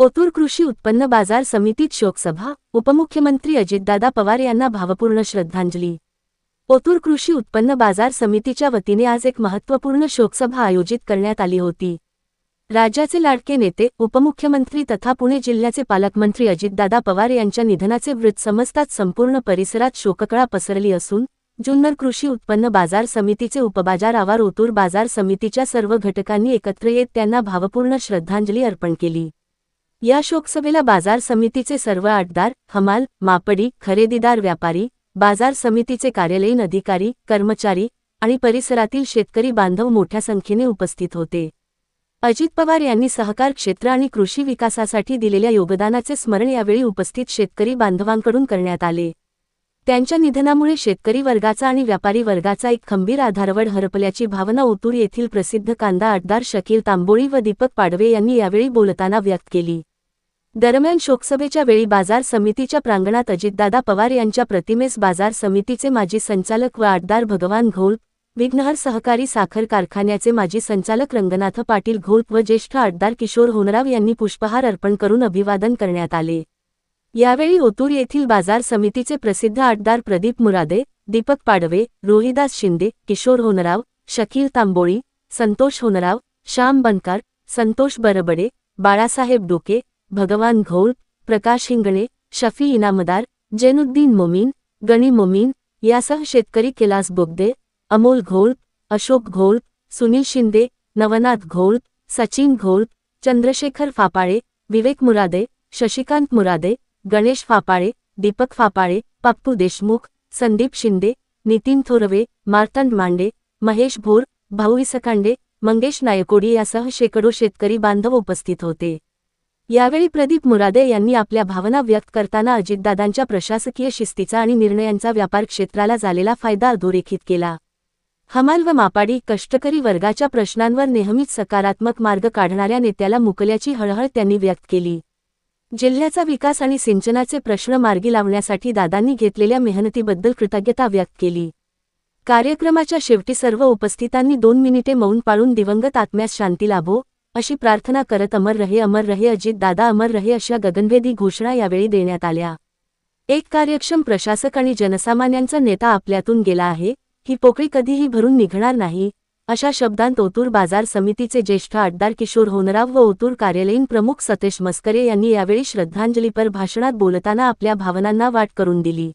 ओतूर कृषी उत्पन्न बाजार समितीत शोकसभा उपमुख्यमंत्री अजितदादा पवार यांना भावपूर्ण श्रद्धांजली. ओतूर कृषी उत्पन्न बाजार समितीच्या वतीने आज एक महत्त्वपूर्ण शोकसभा आयोजित करण्यात आली होती. राज्याचे लाडके नेते उपमुख्यमंत्री तथा पुणे जिल्ह्याचे पालकमंत्री अजितदादा पवार यांच्या निधनाचे वृत्त समजताच संपूर्ण परिसरात शोककळा पसरली असून जुन्नर कृषी उत्पन्न बाजार समितीचे उपबाजार आवार ओतूर बाजार समितीच्या सर्व घटकांनी एकत्र येत त्यांना भावपूर्ण श्रद्धांजली अर्पण केली. या शोकसभेला बाजार समितीचे सर्व आटदार हमाल मापडी खरेदीदार व्यापारी बाजार समितीचे कार्यालयीन अधिकारी कर्मचारी आणि परिसरातील शेतकरी बांधव मोठ्या संख्येने उपस्थित होते. अजित पवार यांनी सहकार क्षेत्र आणि कृषी विकासासाठी दिलेल्या योगदानाचे स्मरण यावेळी उपस्थित शेतकरी बांधवांकडून करण्यात आले. त्यांच्या निधनामुळे शेतकरी वर्गाचा आणि व्यापारी वर्गाचा एक खंबीर आधारवड हरपल्याची भावना ओतूर येथील प्रसिद्ध कांदा आटदार शकील तांबोळी व दीपक पाडवे यांनी यावेळी बोलताना व्यक्त केली. दरम्यान शोकसभेच्या वेळी बाजार समितीच्या प्रांगणात अजितदादा पवार यांच्या प्रतिमेस बाजार समितीचे माजी संचालक व आटदार भगवान घोल विघ्नहर सहकारी साखर कारखान्याचे माजी संचालक रंगनाथ पाटील घोळ व ज्येष्ठ आटदार किशोर होनराव यांनी पुष्पहार अर्पण करून अभिवादन करण्यात आले. यावेळी ओतूर येथील बाजार समितीचे प्रसिद्ध आटदार प्रदीप मुरादे दीपक पाडवे रोहिदास शिंदे किशोर होनराव शकील तांबोळी संतोष होनराव श्याम बनकार संतोष बरबडे बाळासाहेब डोके भगवान घोळ प्रकाश हिंगणे शफी इनामदार जैनुद्दीन मोमीन गणी मोमीन यासह शेतकरी कैलास बोगदे अमोल घोळ अशोक घोळ सुनील शिंदे नवनाथ घोळ सचिन घोळ चंद्रशेखर फापाळे विवेक मुरादे शशिकांत मुरादे गणेश फापाळे दीपक फापाळे पप्पू देशमुख संदीप शिंदे नितीन थोरवे मार्तंड मांडे महेश भोर भाऊ इसकांडे मंगेश नायकोडी यासह शेकडो शेतकरी बांधव उपस्थित होते. यावेळी प्रदीप मुरादे यांनी आपल्या भावना व्यक्त करताना अजितदादांच्या प्रशासकीय शिस्तीचा आणि निर्णयांचा व्यापार क्षेत्राला झालेला फायदा अधोरेखित केला. हमाल व मापाडी कष्टकरी वर्गाच्या प्रश्नांवर नेहमीच सकारात्मक मार्ग काढणाऱ्या नेत्याला मुकल्याची हळहळ त्यांनी व्यक्त केली. जिल्ह्याचा विकास आणि सिंचनाचे प्रश्न मार्गी लावण्यासाठी दादांनी घेतलेल्या मेहनतीबद्दल कृतज्ञता व्यक्त केली. कार्यक्रमाच्या शेवटी सर्व उपस्थितांनी दोन मिनिटे मौन पाळून दिवंगत आत्म्यास शांती लाभो अशी प्रार्थना करत अमर रहे अमर रहे अजित दादा अमर रहे अशा गगनभेदी घोषणा यावेळी देण्यात आल्या. एक कार्यक्षम प्रशासक आणि जनसामान्यांचा नेता आपल्यातून गेला आहे ही पोकळी कधीही भरून निघणार नाही अशा शब्दांत ओतूर बाजार समितीचे ज्येष्ठ आटदार किशोर होनराव व ओतूर कार्यालयीन प्रमुख सतेश मस्करे यांनी यावेळी श्रद्धांजलीपर भाषणात बोलताना आपल्या भावनांना वाट करून दिली.